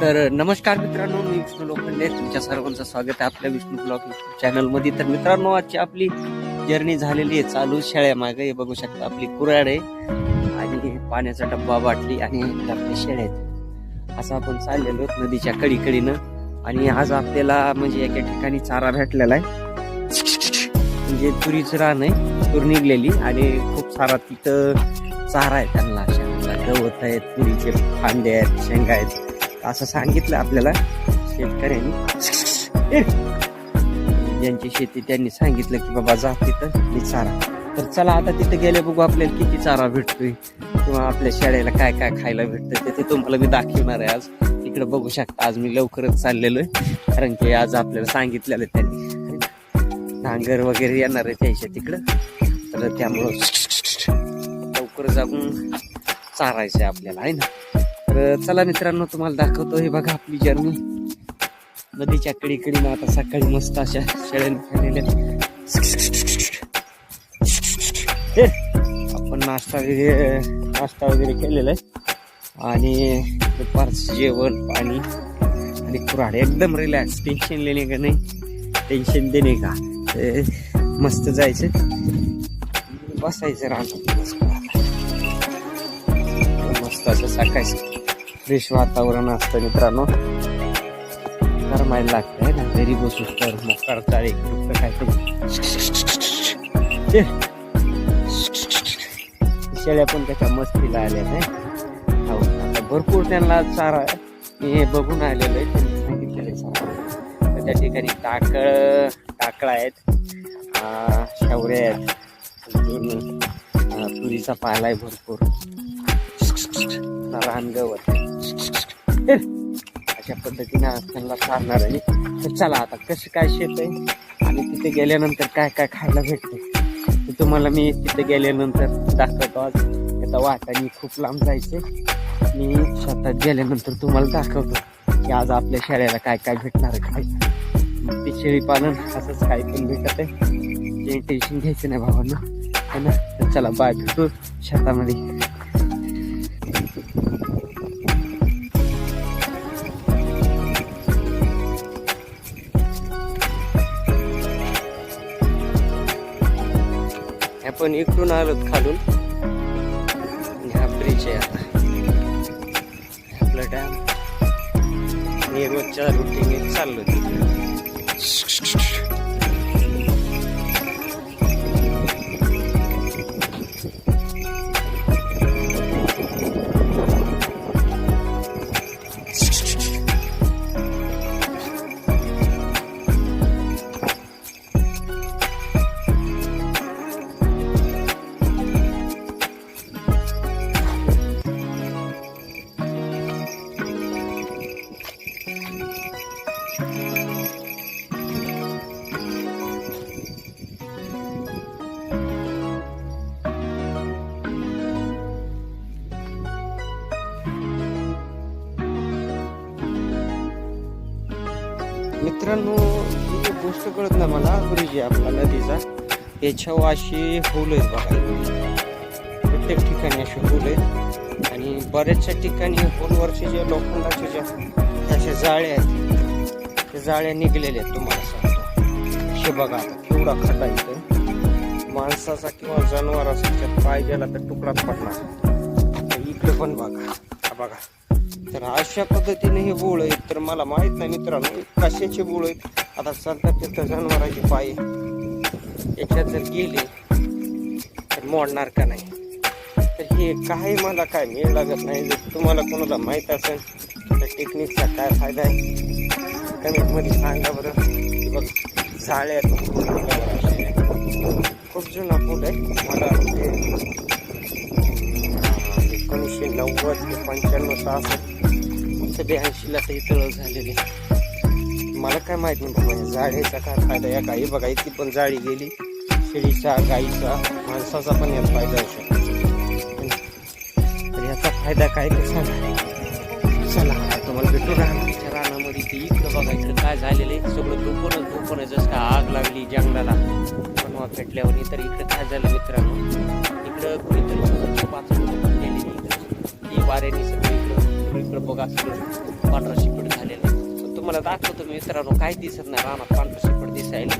तर नमस्कार मित्रांनो मी विष्णू लोखंडे. तुमच्या सर्वांचं स्वागत आहे आपल्या विष्णू ब्लॉग चॅनलमध्ये तर मित्रांनो आजची आपली जर्नी झालेली आहे. चालू शेळ्या मागे. हे बघू शकता आपली कुऱ्हाड आहे. आणि पाण्याचा डब्बा बाटली आणि आपली शेळ्या आहेत. असं आपण चाललेलो नदीच्या कडीकडीनं. आणि आज आपल्याला म्हणजे एका ठिकाणी चारा भेटलेला आहे. म्हणजे तुरीचं रान आहे. तूर निघलेली आणि खूप सारा तिथं चारा आहे त्यांना. गवत आहेत तुरीचे फांदे आहेत शेंगा आहेत. असं सांगितलं आपल्याला शेतकऱ्यांनी. ज्यांची शेती त्यांनी सांगितलं की बाबा जा तिथं मी चारा. तर चला आता तिथे गेले बघू आपल्याला किती चारा भेटतोय. किंवा आपल्या शेळ्याला काय काय खायला भेटतं ते ते तुम्हाला मी दाखवणार आहे आज. इकडे बघू शकता आज मी लवकरच चाललेलो आहे कारण की आज आपल्याला सांगितलेलं त्यांनी. नांगर वगैरे येणार आहे त्याच्या तिकडं. तर त्यामुळं लवकर जाऊन चारायचं आहे आपल्याला आहे ना? तर चला मित्रांनो तुम्हाला दाखवतो. हे बघा आपली जर्नी. नदीच्या कडीकडीनं आता सकाळी मस्त अशा शेळ्याने खाल्लेल्या. आपण नाश्ता वगैरे नाश्ता वगैरे केलेला आहे. आणि दुपारचं जेवण पाणी आणि कुराड एकदम रिलॅक्स टेन्शन लेणे का नाही? टेन्शन देणे का? ते मस्त जायचं. बसायचं राहणार मस्त असं सकाळी फ्रेश वातावरण असतं मित्रांनो. गरमायला लागतं आहे ना घरी बसू तर मोकार एक काय शेळ्या पण त्याच्या मस्तीला आल्या नाही. हो आता भरपूर त्यांना चारा हे बघून आलेलं आहे त्यांनी सांगितलेलं आहे त्या ठिकाणी टाकळ टाकळा आहेत. अं, आहेत. अजून तुरीचा पाला आहे भरपूर. रानगवत. अशा पद्धतीने आज त्यांना चालणार आहे. तर चला आता कसं काय शेत आहे आणि तिथे गेल्यानंतर काय काय खायला भेटतं. ते तुम्हाला मी तिथे गेल्यानंतर दाखवतो आज. आता वाटाने खूप लांब जायचे. मी शेतात गेल्यानंतर तुम्हाला दाखवतो की आज आपल्या शेळ्याला काय काय भेटणार आहे खायला ते शेळी पालन असंच काही पण भेटत आहे. टेन्शन घ्यायचं नाही भावांना. है ना? तर चला बाय भेटू. शेतामध्ये. आपण इकडून आलोत खालून. हा ब्रिज आहे आता. आपला डॅम मी रोजच्या रुटीने चाललो तिकडे मित्रांनो ही जी गोष्ट कळत ना मला ब्रिज आहे आपला नदीचा याच्यावर अशी होल आहेत बघा. प्रत्येक ठिकाणी अशी होल आहेत. आणि बऱ्याचशा ठिकाणी होलवरचे जे लोखंडाचे जे असे जाळे आहेत ते जाळ्या निघलेल्या आहेत तुम्हाला सांगतो. हे बघा आता केवढा खड्डा इथं. माणसाचा किंवा जनावराचा पाय गेला तर तुकडाच पडणार. इकडे पण बघा हा बघा. तर अशा पद्धतीने हे बोळ आहेत. तर मला माहीत नाही मित्रांनो कशाचे बोळ आहेत? आता सध्या तिथं जनावरांचे पाय याच्यात जर गेले तर मोडणार का नाही? तर हे काही मला काय मेळ लागत नाही? जर तुम्हाला कोणाला माहीत असेल तर टेक्निकचा काय फायदा आहे? कमेंटमध्ये सांगा बरं. की बघ झाळे खूप जुना पूल आहे. मला एकोणीसशे नव्वद ते पंच्याण्णव सहासष्ट ते ब्याऐंशीला ते तळ झालेले. मला काय माहीत नाही बाबा जाळीचा काय फायदा या गाई बघा इतकी पण जाळी गेली. शेळीचा गाईचा माणसाचा पण यात फायदा होऊ शकतो. तर याचा फायदा काय कसा चला तुम्हाला भेटू राहणार रानामध्ये. ते इकडं बघा इकडं काय झालेलं आहे. सगळं धुपणच धुपणं जसं का आग लागली जंगलाला. बनवा पेटल्यावर तर इकडं काय झालं मित्रांनो? इकडं कुणीतरी पाच वाऱ्याने सगळं इकडं बघा सगळं पांढरा शिपट झालेला आहे. तुम्हाला दाखवतो मी मित्रांनो काही दिसत नाही. रानात पांढरा शिपट दिसायला.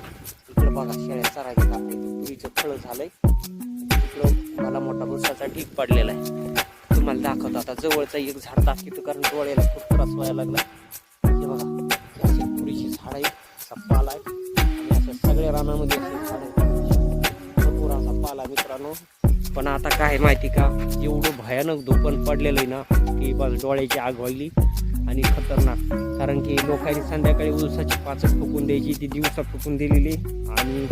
इकडं बघा शेळ्या चरायला आपले तुरीचं फळं झालंय. इकडं मला मोठा भुसाचा ढीक पडलेला आहे. तुम्हाला दाखवतो आता. जवळचा एक झाड दाखवतो कारण डोळ्याला खूप त्रास व्हायला लागला. हे बघा अशी तुरीची झाड आहे असा पाला आहे. आणि असं सगळ्या रानामध्ये असे झाड आहे भरपूर असा पाला मित्रांनो. पण आता काय माहिती का एवढं भयानक धोपण पडलेलं आहे ना की बस डोळ्याची आग व्हायली आणि खतरनाक. कारण की लोकांनी संध्याकाळी उसाची पाचट फुकून द्यायची ती दिवसा फुकून दिलेली आणि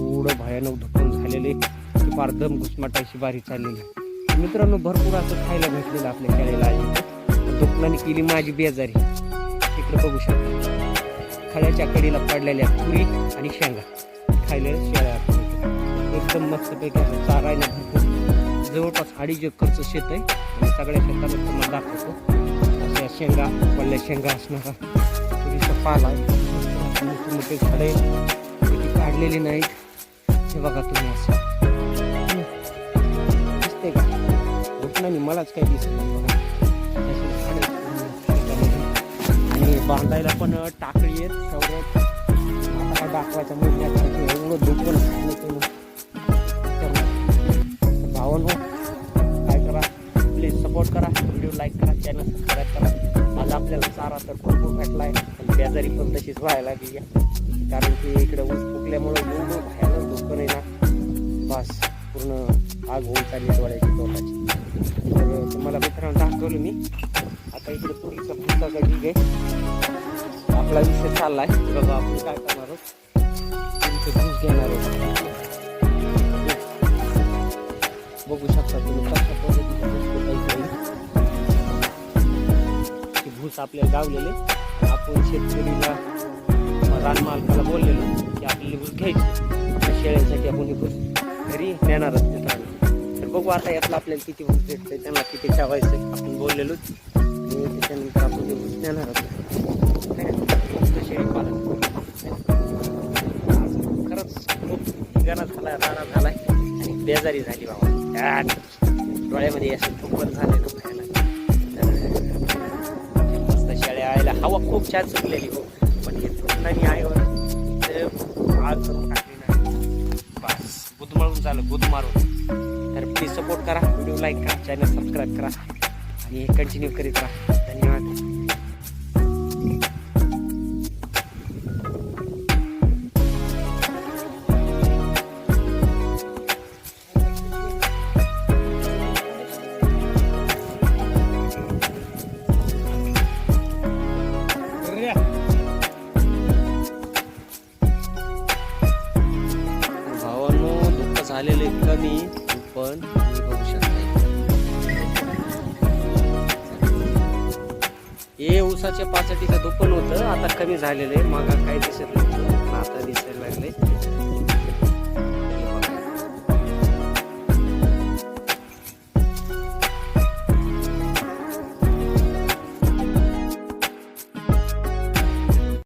एवढं भयानक धोपण झालेले की फार दम घुसमाटायची बारी चाललेली मित्रांनो भरपूर असं खायला भेटलेलं आपल्या खेळायला आहे. दुकानाने केली माझी बेजारी. इकडे बघू शकतो. खड्याच्या कडीला पडलेल्या पुरी आणि शेंगा. खायला शेळ्या. एकदम मस्तपैकी असं चारा आहे ना भरपूर. जवळपास अडीच एकरचं शेत आहे. आणि सगळ्या शेतामध्ये तुम्हाला दाखवतो. अशा शेंगा पडल्या शेंगा असणारा तुरीचा पाला आहे. मोठे मोठे झाडे किती काढलेली नाहीत. हे बघा तुम्ही असं. दिसते का? घुटणाने मलाच काही दिसत आणि बांधायला पण टाकळी आहेत. सवरत आता काय दाखवायचं एवढं दुखून चॅनल सबस्क्राईब करा आज आपल्याला चारा तर भरपूर भेटला आहे पण बेजारी पण तशीच व्हायला लागली कारण की इकडे ऊस फुकल्यामुळे एवढं भयानक धोकं नाही ना. बस पूर्ण आग होऊन चालली डोळ्याची तोंडाची. तर तुम्हाला मित्रांनो दाखवलं मी. आता इकडे पुरीचा भुसाचा ढीग आहे. आपला विषय चालला आहे बघा आपण काय करणार आहोत. तुमचे भूस घेणार आहोत. बघू शकता तुम्ही. आहे. आपल्याला गावलेले. आपण शेतकरीला रानमालकाला बोललेलो की आपल्याला भूस घ्यायची शेळ्यासाठी शेळ्यांसाठी आपण ही भूस घरी नेणार असते तर बघू आता यातलं आपल्याला किती भूस भेटतं त्यांना किती ठेवायचं आपण बोललेलो. आणि त्याच्यानंतर आपण ते भूस नेणार असतो शेळी पालन खरंच खूप गाणं झाला राडा झाला आणि बेजारी झाली बाबा. डोळ्यामध्ये असं फुकन झाले हवा खूप छान सुटलेली हो. पण हे नाही आईवर हो. आग करून टाकली नाही बस बुधमारून झालं बुध मारून तर प्लीज सपोर्ट करा व्हिडिओ लाईक करा चॅनल सबस्क्राईब करा. आणि कंटिन्यू करीत राहा. कमी पण बघू शकता. हे ऊसाच्या पाचटीचं दुपण होतं आता कमी झालेलं आहे मग काही दिसत नव्हतं आता दिसायला लागले